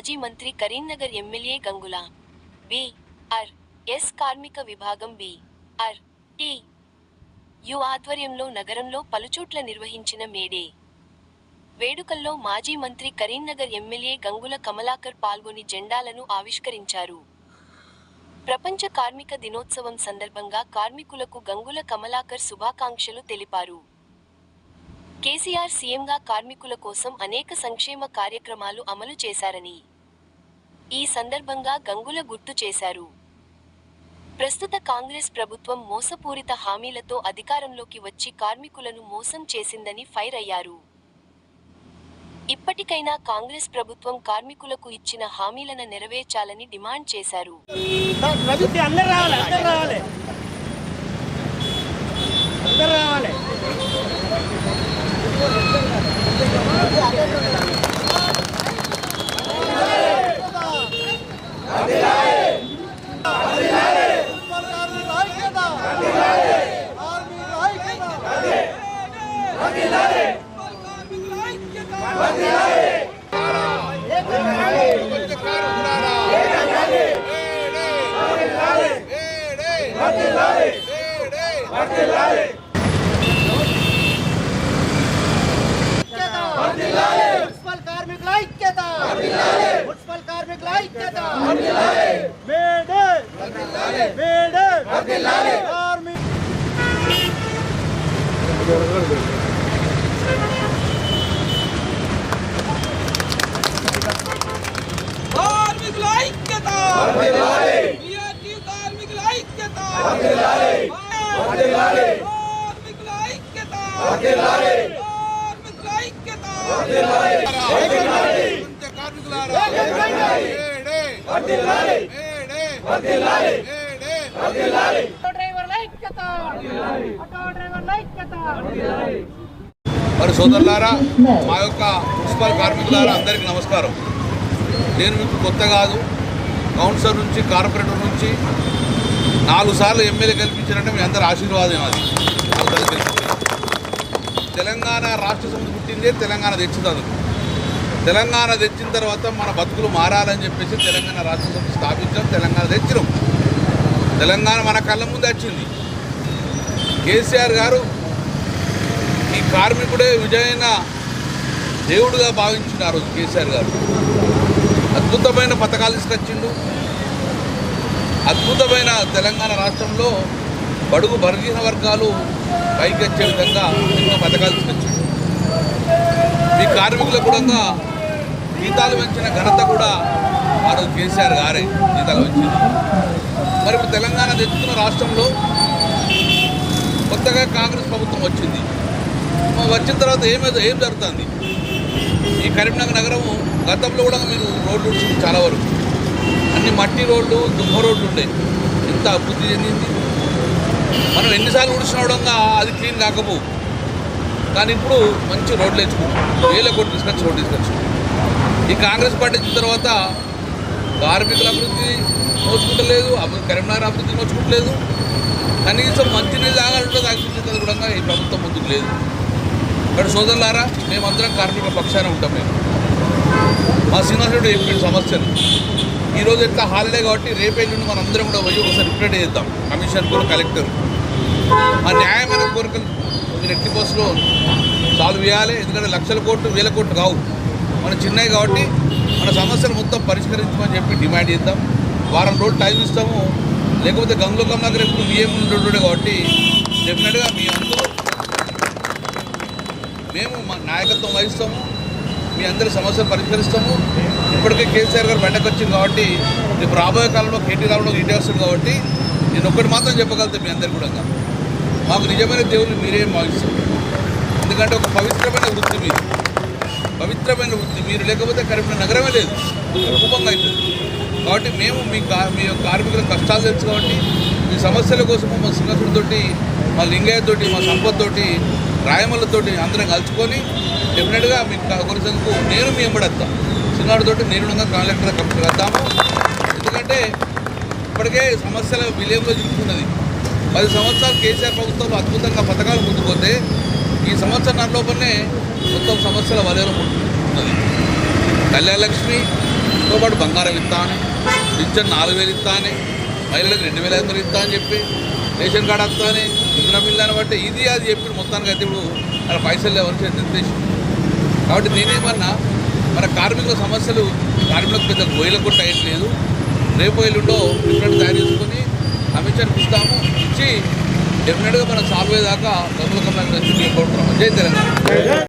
మాజీ మంత్రి Karimnagar MLA Gangula. B. R. S. కార్మిక విభాగం బి. ఆర్. టి. యు ఆధ్వర్యంలో నగరంలో పలుచోట్ల నిర్వహించిన మేడే. వేడుకల్లో మాజీ మంత్రి కరీంనగర్ ఎమ్మెల్యే గంగుల కమలాకర్ పాల్గొని జెండాలను ఆవిష్కరించారు. ప్రపంచ కార్మిక దినోత్సవం సందర్భంగా కార్మికులకు గంగుల కమలాకర్ శుభాకాంక్షలు తెలిపారు. కేసీఆర్ సీఎంగా కార్మికుల కోసం అనేక సంక్షేమ కార్యక్రమాలు అమలు చేశారని ఈ సందర్భంగా గంగుల గుర్తు చేశారు. ప్రస్తుత కాంగ్రెస్ ప్రభుత్వం మోసపూరిత హామీలతో అధికారంలోకి వచ్చి కార్మికులను మోసం చేసిందని ఫైర్ అయ్యారు. ఇప్పటికైనా కాంగ్రెస్ ప్రభుత్వం కార్మికులకు ఇచ్చిన హామీలను నెరవేర్చాలని డిమాండ్ చేశారు. రావాలి. అందరు రావాలి అందరు రావాలి మున్సిపల్ కార్మికుల ఐక్యత మున్సిపల్ కార్మికుల ఐక్యత మేడే మేడే కార్మిక కార్మికుల ఐక్యత విఆర్టీ కార్మికుల ఐక్యత కార్మికుల ఐక్యత కార్మికుల ఐక్యత డ్రైవర్ల ఐక్యత ఆటో డ్రైవర్ల ఐక్యత మరి సోదరులారా మా యొక్క మున్సిపల్ కార్మికులారా అందరికీ నమస్కారం. నేను మీకు కొత్త కాదు కౌన్సిలర్ నుంచి కార్పొరేటర్ నుంచి నాలుగు సార్లు ఎమ్మెల్యే కల్పించారంటే మీ అందరు ఆశీర్వాదం అది. తెలంగాణ రాష్ట్ర సమితి పుట్టిందే తెలంగాణ తెచ్చింది తెలంగాణ తెచ్చిన తర్వాత మన బతుకులు మారాలని చెప్పేసి తెలంగాణ రాష్ట్ర సమితి స్థాపించాం తెలంగాణ తెచ్చినాం. తెలంగాణ మన కళ్ళ ముందు వచ్చింది. కేసీఆర్ గారు ఈ కార్మికుడే విజయైన దేవుడుగా భావించిన ఆ రోజు కేసీఆర్ గారు. అద్భుతమైన పథకాలు తీసుకొచ్చిండు. అద్భుతమైన తెలంగాణ రాష్ట్రంలో బడుగు బలహీన వర్గాలు పైకి వచ్చే విధంగా ఎన్నో పథకాలు తీసుకొచ్చాడు. ఈ కార్మికులకు కూడా జీతాలు పెంచిన ఘనత కూడా ఆ కేసీఆర్ గారే జీతాలు పెంచింది. మరి ఇప్పుడు తెలంగాణ తెచ్చుకున్న రాష్ట్రంలో కొత్తగా కాంగ్రెస్ ప్రభుత్వం వచ్చింది. వచ్చిన తర్వాత ఏమైతే ఏం జరుగుతుంది? ఈ కరీంనగర్ నగరము గతంలో కూడా మీరు రోడ్లు చాలా వరకు. అన్ని మట్టి రోడ్లు దుమ్మ రోడ్లు ఉండే. ఇంత అభివృద్ధి చెందింది. మనం ఎన్నిసార్లు ఉడిచినవడంగా అది క్లీన్ కాకపో. కానీ ఇప్పుడు మంచి రోడ్లు వేసుకుంటాం. వేల కోట్లు తీసుకొచ్చి రోడ్లు తీసుకొచ్చు. ఈ కాంగ్రెస్ పార్టీ వచ్చిన తర్వాత కార్మికుల అభివృద్ధి నోచుకుంటలేదు అభివృద్ధి కరీంనగర్ అభివృద్ధి నోచుకుంటలేదు. కనీసం మంచినీళ్ళు తాగాలంటే తాగించేది కూడా ఈ ప్రభుత్వం ముందుకు లేదు. ఇక్కడ సోదరులారా మేమందరం కార్మికుల పక్షాన ఉంటాం మేము. మా శ్రీనివాసరెడ్డి చెప్పిన సమస్యలు. ఈరోజు ఎట్లా హాలిడే కాబట్టి రేపే నుండి మనందరం కూడా పోయి ఒకసారి రిప్లైట్ చేద్దాం. కమిషన్ కూడా కలెక్టర్. ఆ న్యాయమైన కోరికలు మీరు ఎట్టి బస్సులో సాల్వ్ చేయాలి ఎందుకంటే లక్షల కోట్లు వేల కోట్లు కావు. మన చిన్నవి కాబట్టి మన సమస్యలు మొత్తం పరిష్కరించమని చెప్పి డిమాండ్ చేద్దాం. వారం రోజులు టైం ఇస్తాము. లేకపోతే గంగుల నగర్ ఎప్పుడు బియ్యం ఉంటుండే కాబట్టి డెఫినెట్గా మీ అందరూ మేము మా నాయకత్వం వహిస్తాము. మీ అందరి సమస్యలు పరిష్కరిస్తాము. ఇప్పటికే కేసీఆర్ గారు బయటకు వచ్చింది కాబట్టి రేపు రాబోయే కాలంలో కేటీ రావడం ఇంటి వస్తుంది కాబట్టి నేను ఒక్కటి మాత్రం చెప్పగలుగుతాను మీ అందరు కూడా. మాకు నిజమైన దేవుని మీరే భావిస్తారు ఎందుకంటే ఒక పవిత్రమైన వృత్తి మీరు. పవిత్రమైన వృత్తి మీరు లేకపోతే కరీంనగర్ నగరమే లేదు. కుటుంబంగా అవుతుంది కాబట్టి మేము మీ కా మీ యొక్క కార్మికుల కష్టాలు తెలుసు కాబట్టి మీ సమస్యల కోసము మా సింగతుడితోటి మా లింగయ్యతోటి మా సంపత్తోటి రాయమల్లతోటి అందరం కలుసుకొని డెఫినెట్గా మీకు కొనసాగుకు నేను మీ ఎంబడేస్తా చిన్నాడితోటి నేను కలెక్టర్ కమిషన్ వద్దాము ఎందుకంటే ఇప్పటికే సమస్యల విలేయంలో చిక్కుతున్నది పది సంవత్సరాలు కేసీఆర్ ప్రభుత్వం అద్భుతంగా పథకాలు ముందుకోతే ఈ సంవత్సరం లోపలనే మొత్తం సమస్యల వలయం ఉంటుంది కళ్యాణలక్ష్మి పాటు బంగారం ఇస్తా అని పింఛన్ నాలుగు వేలు ఇస్తా అని మహిళలకు రెండు వేల ఐదు వందలు ఇస్తా అని చెప్పి రేషన్ కార్డు వస్తా అని ఇంద్ర అని బట్టి ఇది అది చెప్పి మొత్తానికి అయితే ఇప్పుడు అలా పైసలు లేవని నిర్దేశం కాబట్టి నేనేమన్నా మన కార్మికుల సమస్యలు కార్మికులకు పెద్ద గోయలకు టైం లేదు. రేపు ఎల్లుండో డిఫరెంట్ తయారు చేసుకొని అమిత్ షాకి ఇస్తాము ఇచ్చి డెఫినెట్గా మనం సాల్వ్ అయ్యేదాకా గంగుల కమ్మాయి జై తెలంగాణ.